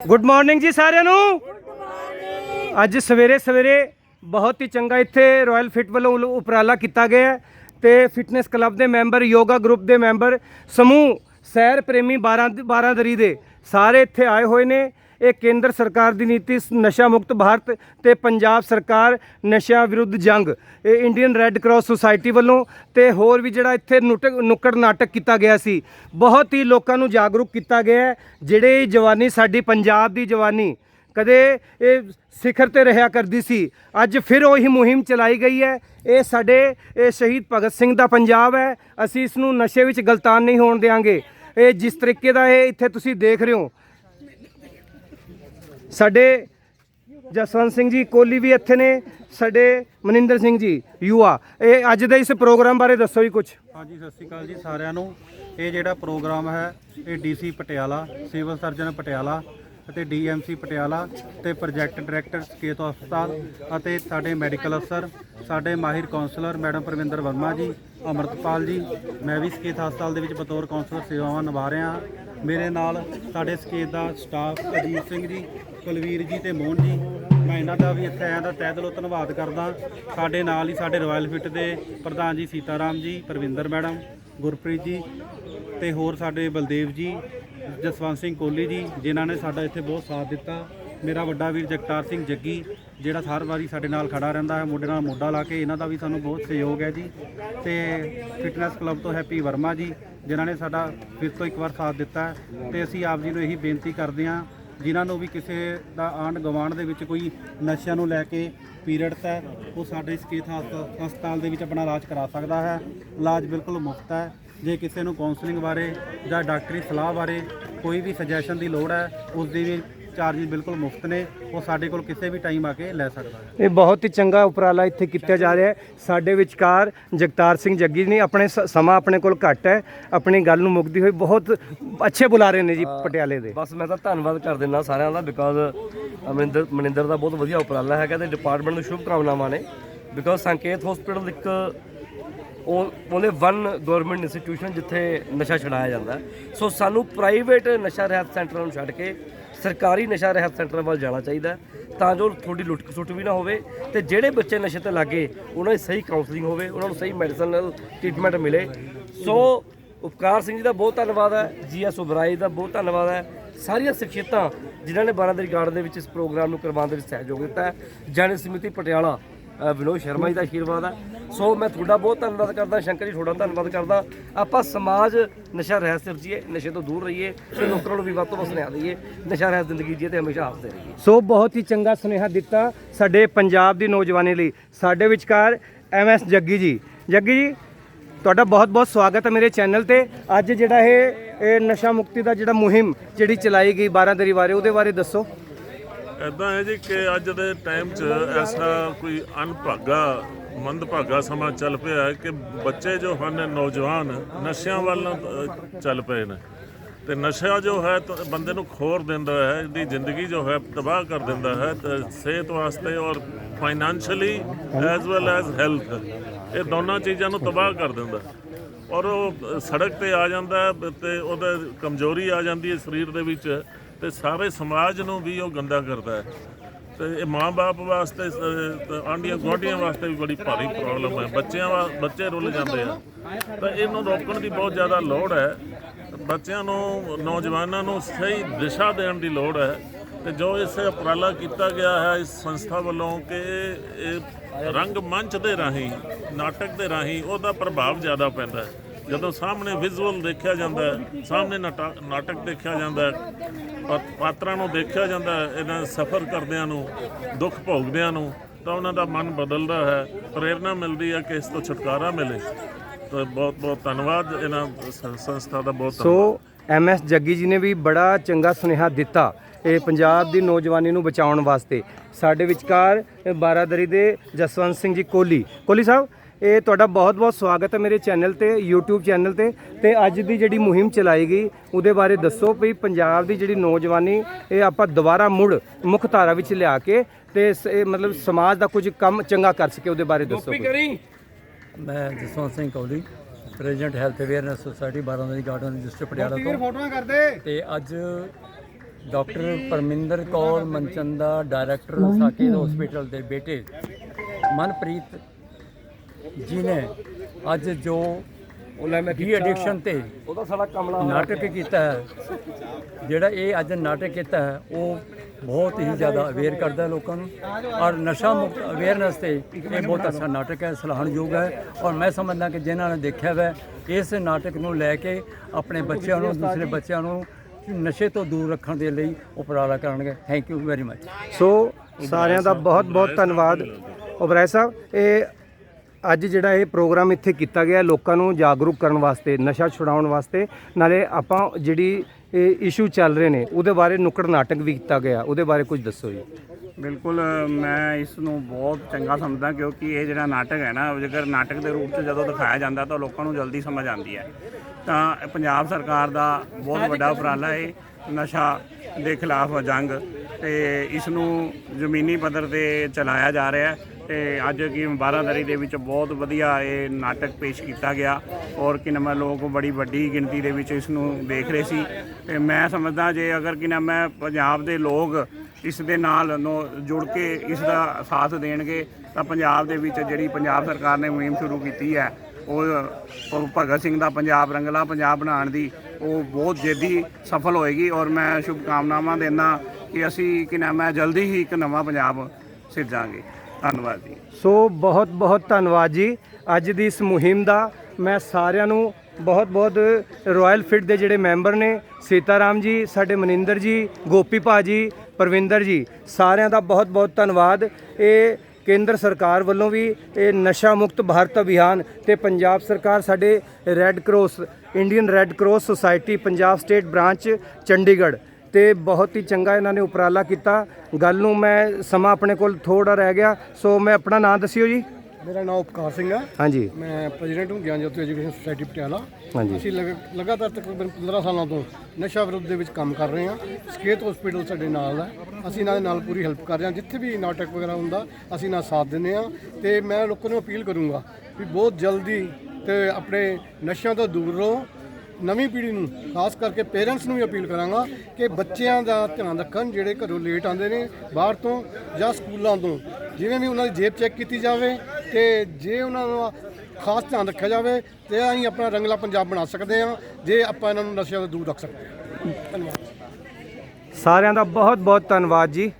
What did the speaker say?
Good morning ਜੀ ਸਾਰਿਆਂ ਨੂੰ। ਅੱਜ ਸਵੇਰੇ ਸਵੇਰੇ ਬਹੁਤ ਹੀ ਚੰਗਾ ਇੱਥੇ ਰਾਇਲ ਫਿਟ ਵੱਲੋਂ ਉਪਰਾਲਾ ਕੀਤਾ ਗਿਆ ਹੈ ਤੇ ਫਿਟਨੈਸ ਕਲੱਬ ਦੇ ਮੈਂਬਰ ਯੋਗਾ ਗਰੁੱਪ ਦੇ ਮੈਂਬਰ, ਸਮੂਹ, ਸੈਰ ਪ੍ਰੇਮੀ 12 12ਦਰੀ ਦੇ ਸਾਰੇ ਇੱਥੇ ਆਏ ਹੋਏ ਨੇ। ਇਹ ਕੇਂਦਰ ਸਰਕਾਰ ਦੀ ਨੀਤੀ ਸ- ਨਸ਼ਾ ਮੁਕਤ ਭਾਰਤ ਤੇ ਪੰਜਾਬ ਸਰਕਾਰ ਨਸ਼ਾ ਵਿਰੁੱਧ ਜੰਗ। ਇਹ ਇੰਡੀਅਨ ਰੈੱਡ ਕਰਾਸ ਸੁਸਾਇਟੀ ਵੱਲੋਂ ਤੇ ਹੋਰ ਵੀ ਜਿਹੜਾ ਇੱਥੇ ਨੁਟਕ- ਨੁੱਕੜ ਨਾਟਕ ਕੀਤਾ ਗਿਆ ਸੀ, ਬਹੁਤ ਹੀ ਲੋਕਾਂ ਨੂੰ ਜਾਗਰੂਕ ਕੀਤਾ ਗਿਆ ਜਿਹੜੇ ਜਵਾਨੀ ਸਾਡੀ ਪੰਜਾਬ ਦੀ ਜਵਾਨੀ ਕਦੇ ਇਹ ਸਿਖਰ ਤੇ ਰਿਹਾ ਕਰਦੀ ਸੀ। ਅੱਜ ਫਿਰ ਉਹੀ ਮੁਹਿੰਮ ਚਲਾਈ ਗਈ ਹੈ। ਇਹ ਸਾਡੇ, ਇਹ ਸ਼ਹੀਦ ਭਗਤ ਸਿੰਘ ਦਾ ਪੰਜਾਬ ਹੈ। ਅਸੀਂ ਇਸ ਨੂੰ ਨਸ਼ੇ ਵਿੱਚ ਗਲਤਾਨ ਨਹੀਂ ਹੋਣ ਦੇਵਾਂਗੇ ਇਹ ਜਿਸ ਤਰੀਕੇ ਦਾ ਇਹ ਇੱਥੇ ਤੁਸੀਂ ਦੇਖ ਰਹੇ ਹੋ ਸਾਡੇ ਜਸਵੰਤ ਸਿੰਘ ਜੀ ਕੋਹਲੀ ਵੀ ਇੱਥੇ ਨੇ, ਸਾਡੇ ਮਨਿੰਦਰ ਸਿੰਘ ਜੀ ਯੂਆ। ਇਹ ਅੱਜ ਦੇ ਇਸ ਪ੍ਰੋਗਰਾਮ ਬਾਰੇ ਦੱਸੋ ਜੀ ਕੁਝ ਹਾਂਜੀ, ਸਤਿ ਸ਼੍ਰੀ ਅਕਾਲ ਜੀ ਸਾਰਿਆਂ ਨੂੰ। ਇਹ ਜਿਹੜਾ ਪ੍ਰੋਗਰਾਮ ਹੈ, ਇਹ DC Patiala, civil surgeon Patiala ਅਤੇ ਡੀਐਮਸੀ ਪਟਿਆਲਾ ਤੇ ਪ੍ਰੋਜੈਕਟ ਡਾਇਰੈਕਟਰ ਸਕੇਤ ਹਸਪਤਾਲ ਅਤੇ ਸਾਡੇ ਮੈਡੀਕਲ ਅਫਸਰ, ਸਾਡੇ ਮਾਹਿਰ ਕਾਉਂਸਲਰ ਮੈਡਮ ਪਰਵਿੰਦਰ ਵਰਮਾ ਜੀ, ਅਮਰਤਪਾਲ ਜੀ। ਮੈਂ ਵੀ ਸਕੇਤ ਹਸਪਤਾਲ ਦੇ ਵਿੱਚ ਬਤੌਰ ਕਾਉਂਸਲਰ ਸੇਵਾਵਾਂ ਨਿਭਾ ਰਿਹਾ। ਹਾਂ ਮੇਰੇ ਨਾਲ ਸਾਡੇ ਸਕੇਤ ਦਾ ਸਟਾਫ ਅਜੀਤ ਸਿੰਘ ਜੀ, ਕੁਲਵੀਰ ਜੀ ਤੇ ਮੋਹਨ ਜੀ। ਮੈਂ ਇਹਨਾਂ ਦਾ ਵੀ ਇੱਥੇ ਆਇਆ ਦਾ ਤਹਿ ਦਿਲੋਂ ਧੰਨਵਾਦ ਕਰਦਾ। ਸਾਡੇ ਨਾਲ ਹੀ ਸਾਡੇ ਰਾਇਲ ਫਿਟ ਦੇ ਪ੍ਰਧਾਨ ਜੀ ਸੀਤਾਰਾਮ ਜੀ, ਪਰਵਿੰਦਰ ਮੈਡਮ, ਗੁਰਪ੍ਰੀਤ ਜੀ ਤੇ ਹੋਰ ਸਾਡੇ ਬਲਦੇਵ ਜੀ, ਜਸਵੰਤ ਸਿੰਘ ਕੋਹਲੀ ਜੀ, ਜਿਨ੍ਹਾਂ ਨੇ ਸਾਡਾ ਇੱਥੇ ਬਹੁਤ ਸਾਥ ਦਿੱਤਾ। ਮੇਰਾ ਵੱਡਾ ਵੀਰ ਜਗਤਾਰ ਸਿੰਘ ਜੱਗੀ, ਜਿਹੜਾ ਹਰ ਵਾਰੀ ਸਾਡੇ ਨਾਲ ਖੜਾ ਰਹਿੰਦਾ ਹੈ ਮੋਢੇ ਨਾਲ ਮੋਢਾ ਲਾ ਕੇ, ਇਹਨਾਂ ਦਾ ਵੀ ਸਾਨੂੰ ਬਹੁਤ ਸਹਿਯੋਗ ਹੈ ਜੀ। ਤੇ ਫਿਟਨੈਸ ਕਲੱਬ ਤੋਂ ਹੈਪੀ ਵਰਮਾ ਜੀ ਜਿਨ੍ਹਾਂ ਨੇ ਸਾਡਾ ਫਿਰ ਤੋਂ ਇੱਕ ਵਾਰ ਸਾਥ ਦਿੱਤਾ ਹੈ ਤੇ ਅਸੀਂ ਆਪ ਜੀ ਨੂੰ ਇਹੀ ਬੇਨਤੀ ਕਰਦੇ ਹਾਂ, ਜਿਨ੍ਹਾਂ ਨੂੰ ਵੀ ਕਿਸੇ ਦਾ ਆਂਢ ਗਵਾਂਢ ਦੇ ਵਿੱਚ ਕੋਈ ਨਸ਼ਿਆਂ ਨੂੰ ਲੈ ਕੇ ਪੀੜਤ ਹੈ, ਉਹ ਸਾਡੇ ਸਕੇਤ ਹਸਪ- ਹਸਪਤਾਲ ਦੇ ਵਿੱਚ ਆਪਣਾ ਇਲਾਜ ਕਰਾ ਸਕਦਾ ਹੈ। ਇਲਾਜ ਬਿਲਕੁਲ ਮੁਫਤ ਹੈ। ਜੇ ਕਿਸੇ ਨੂੰ ਕਾਉਂਸਲਿੰਗ ਬਾਰੇ ਜਾਂ ਡਾਕਟਰੀ ਸਲਾਹ ਬਾਰੇ ਕੋਈ ਵੀ ਸੁਜੈਸ਼ਨ ਦੀ ਲੋੜ ਹੈ, ਉਸ ਦੀ ਵੀ ਚਾਰजेस ਬਿਲਕੁਲ ਮੁਫਤ ਨੇ ਉਹ ਸਾਡੇ ਕੋਲ ਕਿਸੇ ਵੀ ਟਾਈਮ ਆ ਕੇ ਲੈ ਸਕਦਾ ਹੈ। ਇਹ ਬਹੁਤ ਹੀ ਚੰਗਾ ਉਪਰਾਲਾ ਇੱਥੇ ਕੀਤਾ ਜਾ ਰਿਹਾ ਹੈ। ਸਾਡੇ ਵਿਚਕਾਰ ਜਗਤਾਰ ਸਿੰਘ ਜੱਗੀ ਨੇ ਆਪਣੇ ਸ- ਸਮਾਂ ਆਪਣੇ ਕੋਲ ਘੱਟ ਹੈ। ਆਪਣੀ ਗੱਲ ਨੂੰ ਮੁਕਦੀ ਹੋਈ ਬਹੁਤ ਅੱਛੇ ਬੁਲਾ ਰਹੇ ਨੇ ਜੀ ਪਟਿਆਲੇ ਦੇ। ਬਸ ਮੈਂ ਤਾਂ ਧੰਨਵਾਦ ਕਰ ਦਿੰਦਾ ਸਾਰਿਆਂ ਦਾ ਬਿਕਾਜ਼ ਅਮਰਿੰਦਰ ਮਨਿੰਦਰ ਦਾ ਬਹੁਤ ਵਧੀਆ ਉਪਰਾਲਾ ਹੈਗਾ ਤੇ ਡਿਪਾਰਟਮੈਂਟ ਨੂੰ ਸ਼ੁਭ ਕਾਮਨਾਵਾਂ ਨੇ। ਬਿਕਾਜ਼ ਸੰਕੇਤ ਹਸਪੀਟਲ ਇੱਕ ਉਹਨੇ ਵਨ ਗਵਰਨਮੈਂਟ ਇੰਸਟੀਟਿਊਸ਼ਨ ਜਿੱਥੇ ਨਸ਼ਾ ਛਡਾਇਆ ਜਾਂਦਾ ਸੋ ਸਾਨੂੰ ਪ੍ਰਾਈਵੇਟ ਨਸ਼ਾ ਰਹਿਤ ਸੈਂਟਰਾਂ ਨੂੰ ਛੱਡ ਕੇ ਸਰਕਾਰੀ ਨਸ਼ਾ ਰਹਿਤ ਸੈਂਟਰਾਂ ਵੱਲ ਜਾਣਾ ਚਾਹੀਦਾ ਤਾਂ ਜੋ ਥੋੜੀ ਲੁੱਟ ਸੁੱਟ ਵੀ ਨਾ ਹੋਵੇ ਤੇ ਜਿਹੜੇ ਬੱਚੇ ਨਸ਼ੇ ਤੇ ਲੱਗੇ, ਉਹਨਾਂ ਦੀ ਸਹੀ ਕਾਉਂਸਲਿੰਗ ਹੋਵੇ, ਉਹਨਾਂ ਨੂੰ ਸਹੀ ਮੈਡੀਸਨਲ ਟ੍ਰੀਟਮੈਂਟ ਮਿਲੇ। ਸੋ ਉਪਕਾਰ ਸਿੰਘ ਜੀ ਦਾ ਬਹੁਤ ਧੰਨਵਾਦ ਹੈ ਜੀ ਐਸ ਉਬਰਾਈ ਦਾ ਬਹੁਤ ਧੰਨਵਾਦ ਹੈ। ਸਾਰੀਆਂ ਸ਼ਖਸੀਅਤਾਂ ਜਿਨ੍ਹਾਂ ਨੇ 12 ਦੇ ਗਾਰਡ ਦੇ ਵਿੱਚ ਇਸ ਪ੍ਰੋਗਰਾਮ ਨੂੰ ਕਰਵਾਉਣ ਦੇ ਵਿੱਚ ਸਹਿਯੋਗ ਦਿੱਤਾ ਹੈ। ਜਨ ਸਮਿਤੀ ਪਟਿਆਲਾ ਵਿਨੋਦ ਸ਼ਰਮਾ ਜੀ ਦਾ ਆਸ਼ੀਰਵਾਦ ਹੈ ਸੋ ਮੈਂ ਤੁਹਾਡਾ ਬਹੁਤ ਧੰਨਵਾਦ ਕਰਦਾ, ਸ਼ੰਕਰ ਜੀ ਤੁਹਾਡਾ ਧੰਨਵਾਦ ਕਰਦਾ। ਆਪਾਂ ਸਮਾਜ ਨਸ਼ਾ ਰਹਿਤ ਸਿਰਜੀਏ ਨਸ਼ੇ ਤੋਂ ਦੂਰ ਰਹੀਏ, ਤੇ ਲੋਕਾਂ ਨੂੰ ਵੀ ਵੱਧ ਤੋਂ ਵੱਧ ਸੁਨੇਹਾ ਦਈਏ, ਨਸ਼ਾ ਰਹਿਤ ਜ਼ਿੰਦਗੀ ਜੀਏ ਤੇ ਹਮੇਸ਼ਾ ਹੱਸਦੇ ਰਹੀਏ। ਸੋ ਬਹੁਤ ਹੀ ਚੰਗਾ ਸੁਨੇਹਾ ਦਿੱਤਾ ਸਾਡੇ ਪੰਜਾਬ ਦੀ ਨੌਜਵਾਨੀ ਲਈ। ਸਾਡੇ ਵਿਚਕਾਰ ਐਮ ਐਸ ਜੱਗੀ ਜੀ। ਜੱਗੀ ਜੀ, ਤੁਹਾਡਾ ਬਹੁਤ ਬਹੁਤ ਸਵਾਗਤ ਹੈ ਮੇਰੇ ਚੈਨਲ ਤੇ। ਅੱਜ ਜਿਹੜਾ ਇਹ ਇਹ ਨਸ਼ਾ ਮੁਕਤੀ ਦਾ ਜਿਹੜਾ ਮੁਹਿੰਮ ਜਿਹੜੀ ਚਲਾਈ ਗਈ 12 ਦਰੀ ਬਾਰੇ ਉਹਦੇ ਬਾਰੇ ਦੱਸੋ। ਇਦਾਂ ਹੈ ਜੀ ਕਿ ਅੱਜ ਦੇ ਟਾਈਮ 'ਚ ਐਸਾ ਕੋਈ ਅਨਭਾਗਾ ਮੰਦਭਾਗਾ ਸਮਾਂ ਚੱਲ ਪਿਆ ਹੈ ਕਿ ਬੱਚੇ ਜੋ ਹਨ, ਨੌਜਵਾਨ ਨਸ਼ਿਆਂ ਵੱਲ ਚੱਲ ਪਏ ਨੇ। ਤੇ ਨਸ਼ਾ ਜੋ ਹੈ ਤਾਂ ਬੰਦੇ ਨੂੰ ਖੋਰ ਦਿੰਦਾ ਹੈ, ਇਹਦੀ ਜ਼ਿੰਦਗੀ ਜੋ ਹੈ ਤਬਾਹ ਕਰ ਦਿੰਦਾ ਹੈ, ਤੇ ਸਿਹਤ ਵਾਸਤੇ ਔਰ financially as well as health ਇਹ ਦੋਨਾਂ ਚੀਜ਼ਾਂ ਨੂੰ ਤਬਾਹ ਕਰ ਦਿੰਦਾ। ਔਰ ਉਹ ਸੜਕ ਤੇ ਆ ਜਾਂਦਾ ਹੈ ਤੇ ਉਹਦਾ ਕਮਜ਼ੋਰੀ ਆ ਜਾਂਦੀ ਹੈ ਸਰੀਰ ਦੇ ਵਿੱਚ। ਤੇ ਸਾਰੇ ਸਮਾਜ ਨੂੰ ਵੀ ਉਹ ਗੰਦਾ ਕਰਦਾ ਹੈ। ਤੇ ਇਹ ਮਾਂ-ਬਾਪ ਵਾਸਤੇ ਆਂਡੀਆਂ ਗੁਆਂਢੀਆਂ ਵਾਸਤੇ ਵੀ ਬੜੀ ਭਾਰੀ ਪ੍ਰੋਬਲਮ ਹੈ। ਬੱਚਿਆਂ ਵਾ, ਬੱਚੇ ਰੁੱਲ ਜਾਂਦੇ ਆ। ਤਾਂ ਇਹਨੂੰ ਰੋਕਣ ਦੀ ਬਹੁਤ ਜ਼ਿਆਦਾ ਲੋੜ ਹੈ। ਬੱਚਿਆਂ ਨੂੰ, ਨੌਜਵਾਨਾਂ ਨੂੰ ਸਹੀ ਦਿਸ਼ਾ ਦੇਣ ਦੀ ਲੋੜ ਹੈ। ਤੇ ਜੋ ਇਸ ਉਪਰਾਲਾ ਕੀਤਾ ਗਿਆ ਹੈ, ਇਸ ਸੰਸਥਾ ਵੱਲੋਂ ਕਿ ਇਹ ਰੰਗ ਮੰਚ ਦੇ ਰਾਹੀਂ, ਨਾਟਕ ਦੇ ਰਾਹੀਂ ਉਹਦਾ ਪ੍ਰਭਾਵ ਜ਼ਿਆਦਾ ਪੈਂਦਾ ਹੈ। ਜਦੋਂ ਸਾਹਮਣੇ ਵਿਜ਼ੂਅਲ ਦੇਖਿਆ ਜਾਂਦਾ ਹੈ, ਸਾਹਮਣੇ ਨਾਟਾ- ਨਾਟਕ ਦੇਖਿਆ ਜਾਂਦਾ ਹੈ ਪਾਤਰਾਂ ਨੂੰ ਦੇਖਿਆ ਜਾਂਦਾ ਹੈ ਇਹਨਾਂ ਸਫ਼ਰ ਕਰਦਿਆਂ ਨੂੰ ਦੁੱਖ ਭੋਗਦਿਆਂ ਨੂੰ ਤਾਂ ਉਹਨਾਂ ਦਾ ਮਨ ਬਦਲਦਾ ਹੈ ਪ੍ਰੇਰਣਾ ਮਿਲਦੀ ਹੈ ਕਿ ਇਸ ਤੋਂ ਛੁਟਕਾਰਾ ਮਿਲੇ। ਤਾਂ ਬਹੁਤ ਬਹੁਤ ਧੰਨਵਾਦ ਇਹਨਾਂ ਸ- ਸੰਸਥਾ ਦਾ ਬਹੁਤ ਧੰਨਵਾਦ। ਸੋ ਐਮ ਐਸ ਜੱਗੀ ਜੀ ਨੇ ਵੀ ਬੜਾ ਚੰਗਾ ਸੁਨੇਹਾ ਦਿੱਤਾ ਇਹ ਪੰਜਾਬ ਦੀ ਨੌਜਵਾਨੀ ਨੂੰ ਬਚਾਉਣ ਵਾਸਤੇ। ਸਾਡੇ ਵਿਚਕਾਰ ਬਾਰਾਦਰੀ ਦੇ ਜਸਵੰਤ ਸਿੰਘ ਜੀ ਕੋਹਲੀ ਕੋਹਲੀ ਸਾਹਿਬ ਇਹ ਤੁਹਾਡਾ ਬਹੁਤ-ਬਹੁਤ ਸਵਾਗਤ ਹੈ ਮੇਰੇ ਚੈਨਲ ਤੇ YouTube ਚੈਨਲ ਤੇ। ਤੇ ਅੱਜ ਦੀ ਜਿਹੜੀ ਮੁਹਿੰਮ ਚਲਾਈ ਗਈ ਉਹਦੇ ਬਾਰੇ ਦੱਸੋ ਵੀ ਪੰਜਾਬ ਦੀ ਜਿਹੜੀ ਨੌਜਵਾਨੀ ਇਹ ਆਪਾਂ ਦੁਬਾਰਾ ਮੁੜ ਮੁੱਖ ਧਾਰਾ ਵਿੱਚ ਲਿਆ ਕੇ ਤੇ ਸ- ਇਹ ਮਤਲਬ ਸਮਾਜ ਦਾ ਕੁਝ ਕੰਮ ਚੰਗਾ ਕਰ ਸਕੇ ਉਹਦੇ ਬਾਰੇ ਦੱਸੋ ਕੁਝ। ਮੈਂ Jaswant Singh Kauli president health awareness society Baradari garden register Patiala ਤੋਂ। ਫੋਟੋਆਂ ਕਰਦੇ। ਤੇ ਅੱਜ doctor Parminder Kaur Manchanda director Saket hospital ਦੇ ਬੇਟੇ ਮਨਪ੍ਰੀਤ ਜੀ ਨੇ ਅੱਜ ਜੋ ਉਹ ਲੈ ਮੈਂ ਡੀ ਐਡਿਕਸ਼ਨ ਤੇ ਉਹਦਾ ਸਾਡਾ ਕਮਲਾ ਨਾਟਕ ਕੀਤਾ ਹੈ ਜਿਹੜਾ ਇਹ ਅੱਜ ਨਾਟਕ ਕੀਤਾ ਹੈ ਉਹ ਬਹੁਤ ਹੀ ਜ਼ਿਆਦਾ ਅਵੇਅਰ ਕਰਦਾ ਹੈ ਲੋਕਾਂ ਨੂੰ ਔਰ ਨਸ਼ਾ ਮੁਕਤ ਅਵੇਅਰਨੈਸ ਤੇ ਇਹ ਬਹੁਤ ਅੱਛਾ ਨਾਟਕ ਹੈ ਸਲਾਹਣਯੋਗ ਹੈ ਔਰ ਮੈਂ ਸਮਝਦਾ ਕਿ ਜਿਨ੍ਹਾਂ ਨੇ ਦੇਖਿਆ ਹੈ ਇਸ ਨਾਟਕ ਨੂੰ ਲੈ ਕੇ ਆਪਣੇ ਬੱਚਿਆਂ ਨੂੰ ਦੂਸਰੇ ਬੱਚਿਆਂ ਨੂੰ ਨਸ਼ੇ ਤੋਂ ਦੂਰ ਰੱਖਣ ਦੇ ਲਈ ਉਪਰਾਲਾ ਕਰਨਗੇ। Thank you very much so ਸਾਰਿਆਂ ਦਾ ਬਹੁਤ ਬਹੁਤ ਧੰਨਵਾਦ। ਉਬਰਾਏ ਸਾਹਿਬ ਇਹ ਅੱਜ ਜਿਹੜਾ ਇਹ ਪ੍ਰੋਗਰਾਮ ਇੱਥੇ ਕੀਤਾ ਗਿਆ, ਲੋਕਾਂ ਨੂੰ ਜਾਗਰੂਕ ਕਰਨ ਵਾਸਤੇ, ਨਸ਼ਾ ਛੁਡਾਉਣ ਵਾਸਤੇ, ਨਾਲੇ ਆਪਾਂ ਜਿਹੜੀ ਇਹ ਇਸ਼ੂ ਚੱਲ ਰਹੇ ਨੇ, ਉਹਦੇ ਬਾਰੇ ਨੁੱਕੜ ਨਾਟਕ ਵੀ ਕੀਤਾ ਗਿਆ, ਉਹਦੇ ਬਾਰੇ ਕੁਝ ਦੱਸੋ ਜੀ। ਬਿਲਕੁਲ, ਮੈਂ ਇਸ ਨੂੰ ਬਹੁਤ ਚੰਗਾ ਸਮਝਦਾ ਕਿਉਂਕਿ ਇਹ ਜਿਹੜਾ ਨਾਟਕ ਹੈ ਨਾ, ਜੇਕਰ ਨਾਟਕ ਦੇ ਰੂਪ 'ਚ ਜਦੋਂ ਦਿਖਾਇਆ ਜਾਂਦਾ ਤਾਂ ਲੋਕਾਂ ਨੂੰ ਜਲਦੀ ਸਮਝ ਆਉਂਦੀ ਹੈ। ਤਾਂ ਪੰਜਾਬ ਸਰਕਾਰ ਦਾ ਬਹੁਤ ਵੱਡਾ ਉਪਰਾਲਾ ਹੈ ਨਸ਼ਾ ਦੇ ਖਿਲਾਫ ਜੰਗ ਤੇ ਇਸ ਨੂੰ ਜ਼ਮੀਨੀ ਪੱਧਰ ਤੇ ਚਲਾਇਆ ਜਾ ਰਿਹਾ। ਹੈ ਤੇ ਅੱਜ ਕੀ ਬਾਰਾਦਰੀ ਦੇ ਵਿੱਚ ਬਹੁਤ ਵਧੀਆ ਇਹ ਨਾਟਕ ਪੇਸ਼ ਕੀਤਾ ਗਿਆ ਔਰ ਕਿ ਨਮਾ ਲੋਕ ਬੜੀ ਵੱਡੀ ਗਿਣਤੀ ਦੇ ਵਿੱਚ ਇਸ ਨੂੰ ਦੇਖ ਰਹੇ ਸੀ। ਤੇ ਮੈਂ ਸਮਝਦਾ ਜੇ ਅਗਰ ਕਿ ਨਾ ਮੈਂ ਪੰਜਾਬ ਦੇ ਲੋਕ ਇਸ ਦੇ ਨਾਲ ਨੋ ਜੁੜ ਕੇ ਇਸ ਦਾ ਸਾਥ ਦੇਣਗੇ, ਤਾਂ ਪੰਜਾਬ ਦੇ ਵਿੱਚ ਜਿਹੜੀ ਪੰਜਾਬ ਸਰਕਾਰ ਨੇ ਮੁਹਿੰਮ ਸ਼ੁਰੂ ਕੀਤੀ ਹੈ, ਉਹ ਉਹ ਭਗਤ ਸਿੰਘ ਦਾ ਪੰਜਾਬ ਰੰਗਲਾ ਪੰਜਾਬ ਬਣਾਉਣ ਦੀ, ਉਹ ਬਹੁਤ ਜੇਦੀ ਸਫਲ ਹੋਏਗੀ ਔਰ ਮੈਂ ਸ਼ੁਭ ਕਾਮਨਾਵਾਂ ਦਿੰਦਾ ਕਿ ਅਸੀਂ ਕਿ ਨਾ ਮੈਂ ਜਲਦੀ ਹੀ ਇੱਕ ਨਵਾਂ ਪੰਜਾਬ ਸਿਰਜਾਂਗੇ। ਧੰਨਵਾਦ ਜੀ। ਸੋ ਬਹੁਤ ਬਹੁਤ ਧੰਨਵਾਦ ਜੀ। ਅੱਜ ਦੀ ਇਸ ਮੁਹਿੰਮ ਦਾ ਮੈਂ ਸਾਰਿਆਂ ਨੂੰ ਬਹੁਤ ਬਹੁਤ ਰਾਇਲ ਫਿਟ ਦੇ ਜਿਹੜੇ ਮੈਂਬਰ ਨੇ, ਸੀਤਾਰਾਮ ਜੀ, ਸਾਡੇ ਮਨਿੰਦਰ ਜੀ, ਗੋਪੀ ਭਾਜੀ ਪਰਵਿੰਦਰ ਜੀ, ਸਾਰਿਆਂ ਦਾ ਬਹੁਤ ਬਹੁਤ ਧੰਨਵਾਦ। ਇਹ ਕੇਂਦਰ ਸਰਕਾਰ ਵੱਲੋਂ ਵੀ ਇਹ ਨਸ਼ਾ ਮੁਕਤ ਭਾਰਤ ਅਭਿਆਨ ਤੇ ਪੰਜਾਬ ਸਰਕਾਰ ਸਾਡੇ red cross Indian red cross society Punjab state branch Chandigarh. ਤੇ ਬਹੁਤ ਹੀ ਚੰਗਾ ਇਹਨਾਂ ਨੇ ਉਪਰਾਲਾ ਕੀਤਾ। ਗੱਲ ਨੂੰ ਮੈਂ ਸਮਾਂ ਆਪਣੇ ਕੋਲ ਥੋੜਾ ਰਹਿ ਗਿਆ ਸੋ ਮੈਂ ਆਪਣਾ ਨਾਮ ਦੱਸਿਓ ਜੀ। ਮੇਰਾ ਨਾਮ ਉਪਕਾਰ ਸਿੰਘ ਹੈ। ਹਾਂਜੀ। ਮੈਂ ਪ੍ਰੈਜ਼ੀਡੈਂਟ ਹਾਂ ਗਿਆਨ ਜੋਤੀ ਐਜੂਕੇਸ਼ਨ ਸੁਸਾਇਟੀ ਪਟਿਆਲਾ। ਹਾਂਜੀ। ਅਸੀਂ ਲਗ- ਲਗਾਤਾਰ ਤਕਰੀਬਨ 15 ਸਾਲਾਂ ਤੋਂ ਨਸ਼ਾ ਵਿਰੁੱਧ ਦੇ ਵਿੱਚ ਕੰਮ ਕਰ ਰਹੇ ਹਾਂ। ਸਕੇਤ ਹਸਪੀਟਲ ਸਾਡੇ ਨਾਲ ਹੈ। ਅਸੀਂ ਇਹਨਾਂ ਦੇ ਨਾਲ ਪੂਰੀ ਹੈਲਪ ਕਰ ਰਹੇ ਹਾਂ। ਜਿੱਥੇ ਵੀ ਨਾਟਕ ਵਗੈਰਾ ਹੁੰਦਾ ਅਸੀਂ ਦਾ ਸਾਥ ਦਿੰਦੇ ਹਾਂ। ਤੇ ਮੈਂ ਲੋਕਾਂ ਨੂੰ ਅਪੀਲ ਕਰੂੰਗਾ ਵੀ ਬਹੁਤ ਜਲਦੀ ਤੇ ਆਪਣੇ ਨਸ਼ਿਆਂ ਤੋਂ ਦੂਰ ਰਹੋ। ਨਵੀਂ ਪੀੜ੍ਹੀ ਨੂੰ, ਖਾਸ ਕਰਕੇ ਪੇਰੈਂਟਸ ਨੂੰ ਵੀ ਅਪੀਲ ਕਰਾਂਗਾ ਕਿ ਬੱਚਿਆਂ ਦਾ ਧਿਆਨ ਰੱਖਣ, ਜਿਹੜੇ ਘਰੋਂ ਲੇਟ ਆਉਂਦੇ ਨੇ ਬਾਹਰ ਤੋਂ ਜਾਂ ਸਕੂਲਾਂ ਤੋਂ, ਜਿਵੇਂ ਵੀ ਉਹਨਾਂ ਦੀ ਜੇਬ ਚੈੱਕ ਕੀਤੀ ਜਾਵੇ ਤੇ ਜੇ ਉਹਨਾਂ ਦਾ ਖਾਸ ਧਿਆਨ ਰੱਖਿਆ ਜਾਵੇ ਤੇ ਅਸੀਂ ਆਪਣਾ ਰੰਗਲਾ ਪੰਜਾਬ ਬਣਾ ਸਕਦੇ ਹਾਂ, ਜੇ ਆਪਾਂ ਇਹਨਾਂ ਨੂੰ ਨਸ਼ਿਆਂ ਤੋਂ ਦੂਰ ਰੱਖ ਸਕਦੇ ਹਾਂ। ਧੰਨਵਾਦ। ਸਾਰਿਆਂ ਦਾ ਬਹੁਤ ਬਹੁਤ ਧੰਨਵਾਦ ਜੀ।